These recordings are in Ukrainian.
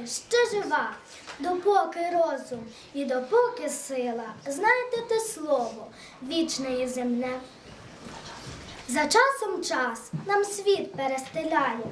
що жива, допоки розум і допоки сила, знайте те слово, вічне і земне. За часом час нам світ перестеляє.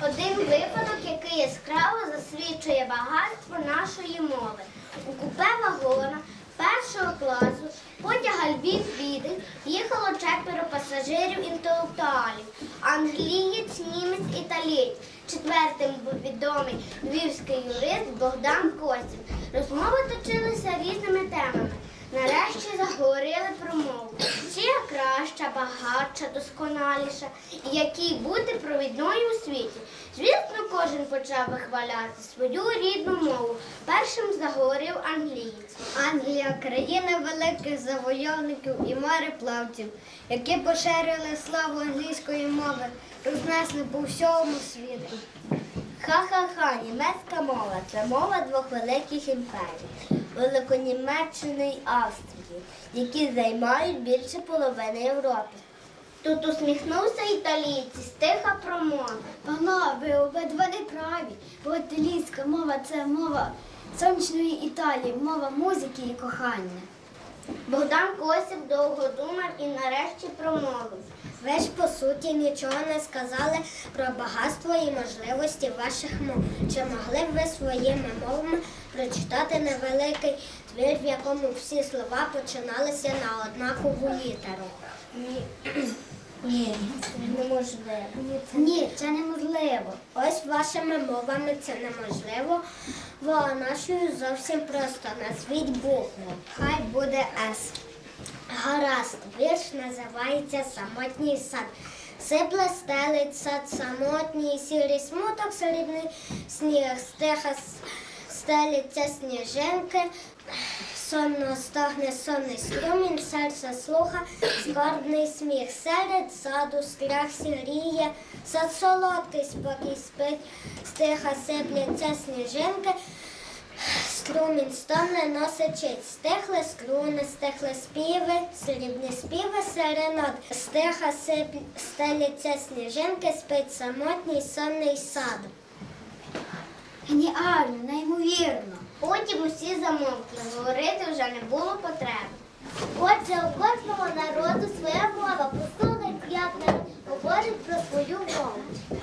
Один випадок, який яскраво засвідчує багатство нашої мови. У купе вагона першого класу потяга Львів Відень їхало четверо пасажирів інтелектуалів англієць, німець, італієць. Четвертим був відомий львівський юрист Богдан Косів. Розмови точилися різними темами. Нарешті заговорили про мову. Чия краща, багатша, досконаліша, і якій бути провідною у світі. Звісно, кожен почав вихваляти свою рідну мову. Першим заговорив англієць. Англія країна великих завойовників і мореплавців, які поширили славу англійської мови, рознесли по всьому світу. Ха-ха-ха, німецька мова це мова двох великих імперій Великонімеччини й Австрії, які займають більше половини Європи. Тут усміхнувся італійці, стиха промова. Пана, ви обидва не праві, бо італійська мова це мова сонячної Італії, мова музики і кохання. Богдан Косів довго думав і нарешті промовив. Ви ж по суті нічого не сказали про багатство і можливості ваших мов. Чи могли б ви своїми мовами прочитати невеликий твір, в якому всі слова починалися на однакову літеру? Ні, неможливо. Ні, це неможливо. Ось вашими мовами це неможливо, бо нашою зовсім просто назвіть букву. Хай буде С. Гаразд, вірш називається Самотній сад. Сипле стелить сад самотній, сірий смуток, срібний сніг, стиха стеляться сніжинки, сонно стогне сонний струмінь, серце слуха, скорбний сміх. Серед саду страх сіріє, сад солодкий спокій спить, стиха сипляться сніжинки, Струмінь стомне носичить, стихли скруни, стихли співи, срібні співи серенот, стиха сип... стеляться сніжинки, спить самотній сонний сад. Геніально, неймовірно. Потім усі замовкли, говорити вже не було потреби. Отже, у кожного народу своя мова. Послухайте, як говорить про свою мову.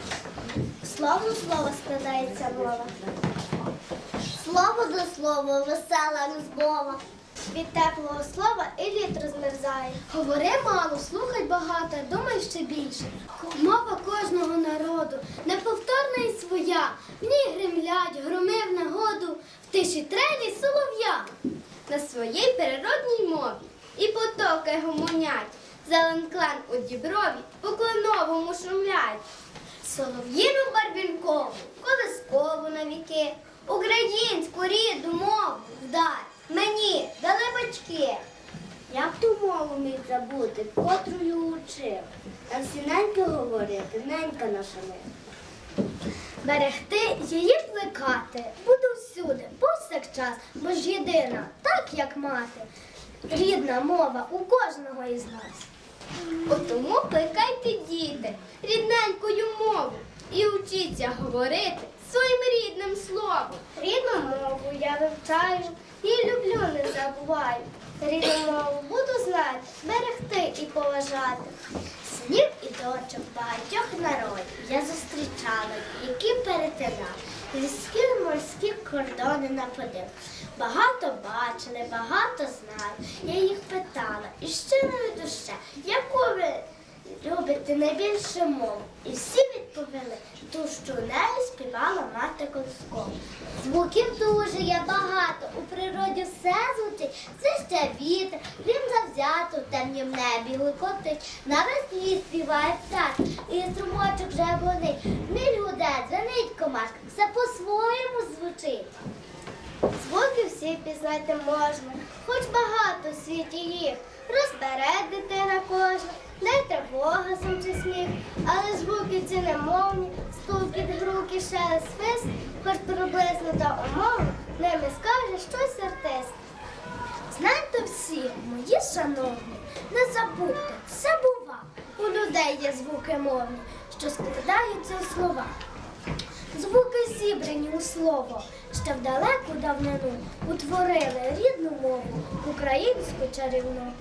Слово слово складається мова. Слово до слова, весела розмова. Від теплого слова і лід розмерзає. Говори мало, слухай багато, думай ще більше. Мова кожного народу неповторна і своя. В ній гремлять, громи в нагоду, в тиші трелі солов'я. На своїй природній мові і потоки гомонять. Зеленклан у діброві по кленовому шумлять. Солов'їну барвінкову, колискову на віки, українську рідну мову вдай. Мені дали батьки. Як ту мову міг забути, котрою учив? А всі неньки говорити, ненька наша ми. Берегти її плекати буду всюди, повсякчас, бо ж єдина, так як мати. Рідна мова у кожного із нас. Отому плекайте діти рідненькою мову і учіться говорити своїм рідним словом. Рідну мову я вивчаю і люблю, не забуваю. Рідну мову буду знати, берегти і поважати. Синів і дочок багатьох народів я зустрічала, які перетинали ліські морські кордони на. Багато бачили, багато знали. Я їх питала і щирою душе, яку ви любите найбільше мову? І всі відповіли, ту, що у неї співала мати Колоскова. Звуків дуже є багато, у природі все звучить, це ще вітер, він завзято в темнім небі гукотить, навесні співає птах, і струмочок вонить, міль гуде, дзвенить комашка, все по-своєму звучить. Звуки всі пізнати можна, хоч багато світі їх. Розбере дитина кожна, де тривога сум чи сміх, але звуки ці немовні, стукіт, груки, шелест, свист, хоч приблизно до умови, ними скаже щось артист. Знайте всі, мої шановні, не забудьте, це бува. У людей є звуки мовні, що складаються у слова. звуки зібрані у слово, що в далеку давнину утворили рідну мову, українську чарівну.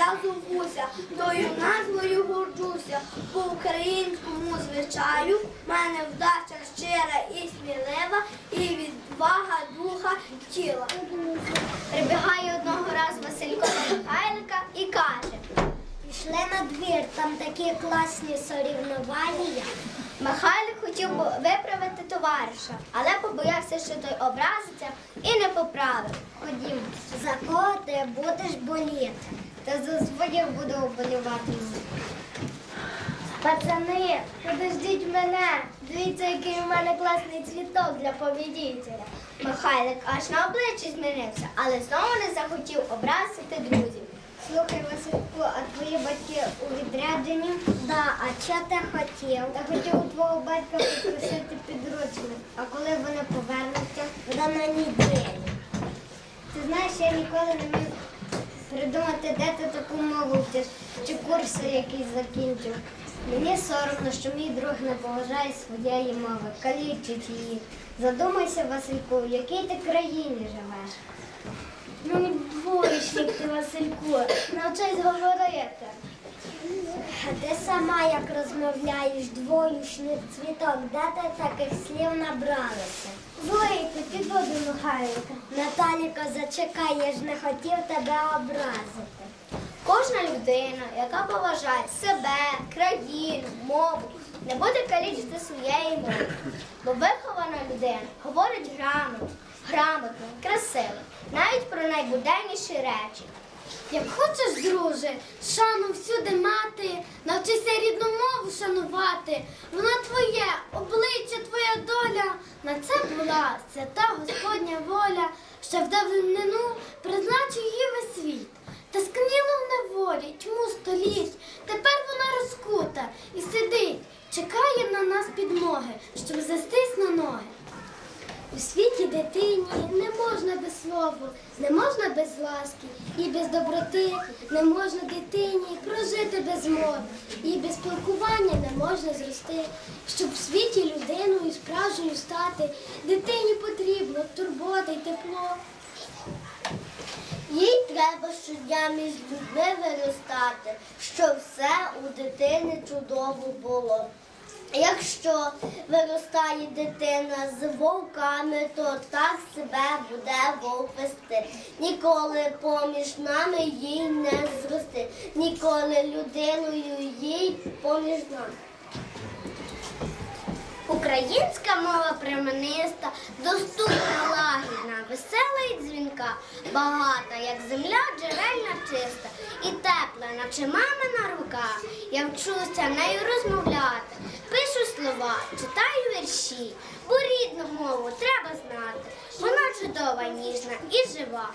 Я зовуся, тою назвою горджуся, по українському звичаю в мене вдача щира і смілива, і відвага духа тіла. Прибігає одного разу Василько до Михайлика і каже. Пішли на двір, там такі класні сорівнування. Михайлик хотів виправити товариша, але побоявся, що той образиться і не поправив. Ходімо. За кого ти будеш боліти? Та за своє буду оболівати. Пацани, подождіть мене. Дивіться, який у мене класний цвіток для побідітеля. Михайлик аж на обличчі змінився, але знову не захотів образити друзів. Слухай, Васильку, а твої батьки у відрядженні? Да, а що ти хотів? Та хотів у твого батька попросити підручник. А коли вони повернуться? Да на неділю. Ти знаєш, я ніколи не міг придумати, де ти таку мову вчиш, чи курси якісь закінчив. Мені соромно, що мій друг не поважає своєї мови, калічить її. Задумайся, Васильку, в якій ти країні живеш. Ну, двоєчник ти, Васильку, навчись говорити. А ти сама як розмовляєш двоюшний цвіток, де ти таких слів набралася? Злийку, піду до Михайлика. Наталіко, зачекай, я ж не хотів тебе образити. Кожна людина, яка поважає себе, країну, мову, не буде калічити своєї мови. Бо вихована людина говорить грамотно, грамотно, красиво, навіть про найбуденніші речі. Як хочеш, друже, шану всюди мати, навчися рідну мову шанувати. Вона твоє, обличчя, твоя доля. На це була свята Господня воля, що в давнину призначу її весь світ. Та скніло в неволі, тьму століть. Тепер вона розкута і сидить, чекає на нас підмоги, щоб застись на ноги. У світі дитині не можна без слова, не можна без ласки і без доброти, не можна дитині прожити без мови, і без спілкування не можна зрости. Щоб в світі людиною справжньою стати, дитині потрібно турбота й тепло. Їй треба щодня між людьми виростати, щоб все у дитини чудово було. Якщо виростає дитина з вовками, то так себе буде вовк вести. Ніколи поміж нами їй не зрости, ніколи людиною їй поміж нами. Українська мова премениста, доступна, лагідна, весела і дзвінка, багата, як земля, джерельна чиста, і тепла, наче мамина рука. Я вчуся нею розмовляти, пишу слова, читаю вірші, бо рідну мову треба знати. Вона чудова, ніжна і жива.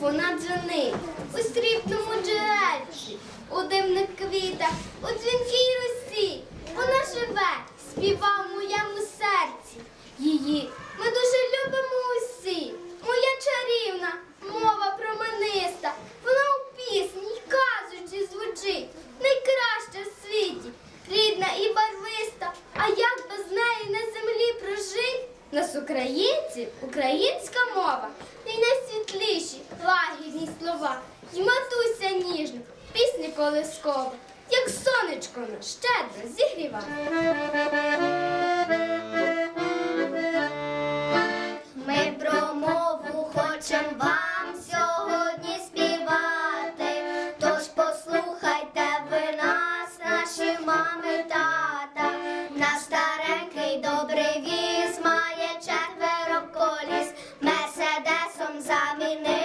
Вона дзвенить у срібному джерельці, у дивних квітах, у дзвінкій росі. Вона живе, співа в моєму серці. Її ми дуже любимо усі. Моя чарівна, мова промениста. Вона у пісні й звучить. Найкраща в світі, рідна і барвиста. А як без неї на землі прожить? Нас українців, українська мова, найсвітліші, лагідні слова, й матуся ніжна, пісні колискова, як сонечко нас щедро зігріва. Ми про мову хочем вам сьогодні співати, тож послухайте ви нас, наші мами, тата. Наш старенький добрий віз має четверо коліс. Мерседесом замінили,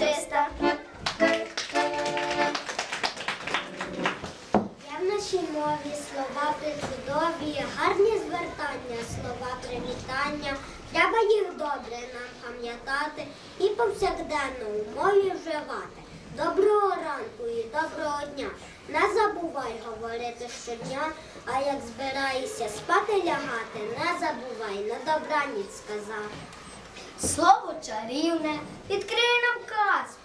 чиста. Є в нашій мові слова причудові, гарні звертання, слова привітання. Треба їх добре нам пам'ятати і повсякденно у мові вживати. Доброго ранку і доброго дня. Не забувай говорити щодня, а як збираєшся спати лягати, не забувай на добраніч сказати. Слово чарівне відкриє нам казку.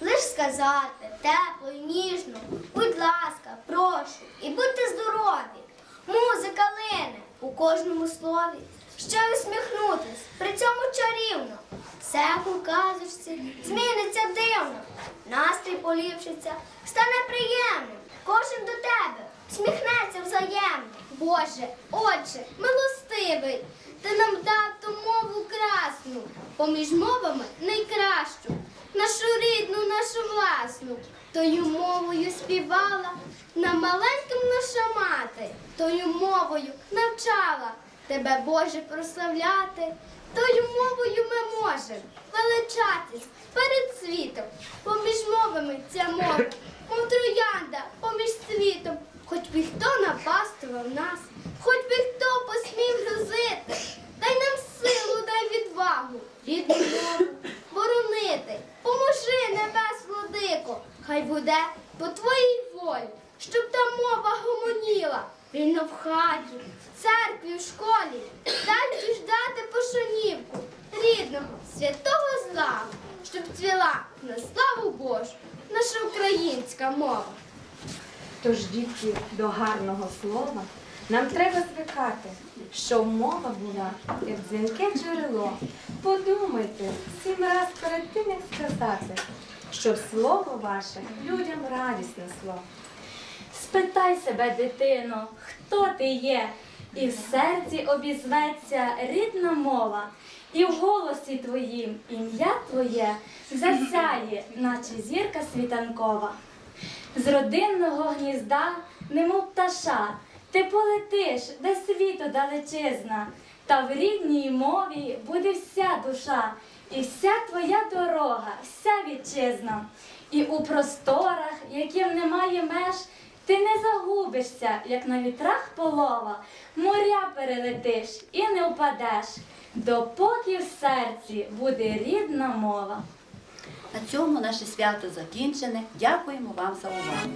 Лиш сказати тепло і ніжно, будь ласка, прошу, і будьте здорові. Музика лине у кожному слові. Ще усміхнутись, при цьому чарівно. Все у казочці зміниться дивно. Настрій поліпшиться, стане приємним. Кожен до тебе сміхнеться взаємно. Боже, Отче, милостивий, ти нам дав ту мову красну, поміж мовами найкращу, нашу рідну, нашу власну. Тою мовою співала нам маленьким наша мати, тою мовою навчала тебе, Боже, прославляти. Тою мовою ми можемо величатись перед світом. Поміж мовами ця мова, мов троянда поміж світом. Хоч би хто напастував нас, хоч би хто посмів грозити, дай нам силу, дай відвагу, рідну мову боронити. Поможи, небес, владико, хай буде по твоїй волі, щоб та мова гомоніла. Вільно в хаті, в церкві, в школі, дай діждати пошанівку рідного, святого славу, щоб цвіла на славу Божу, наша українська мова. Тож, дітки, до гарного слова нам треба звикати, що мова була як дзвінке джерело. Подумайте сім раз перед тим, як сказати, щоб слово ваше людям радість несло. Спитай себе, дитино, хто ти є, і в серці обізветься рідна мова, і в голосі твоїм ім'я твоє засяє, наче зірка світанкова. З родинного гнізда, немов пташа, ти полетиш, де світу далечизна, та в рідній мові буде вся душа, і вся твоя дорога, вся вітчизна. І у просторах, яким немає меж, ти не загубишся, як на вітрах полова, моря перелетиш і не впадеш, допоки в серці буде рідна мова. На цьому наше свято закінчене. Дякуємо вам за увагу.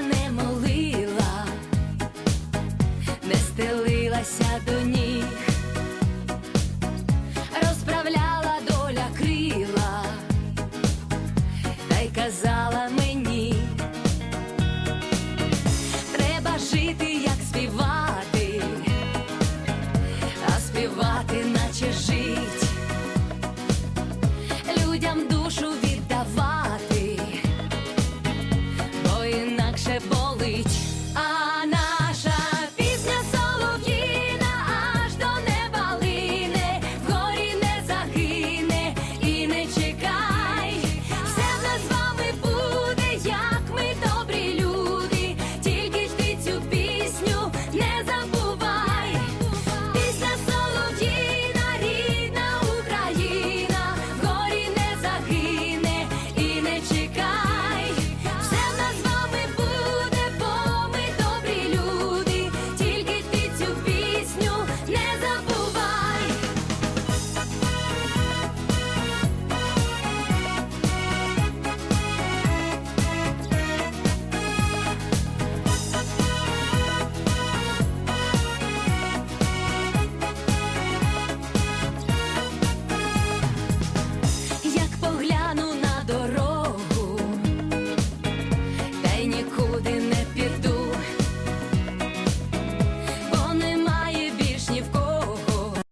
Не молила, не стелилася до ні.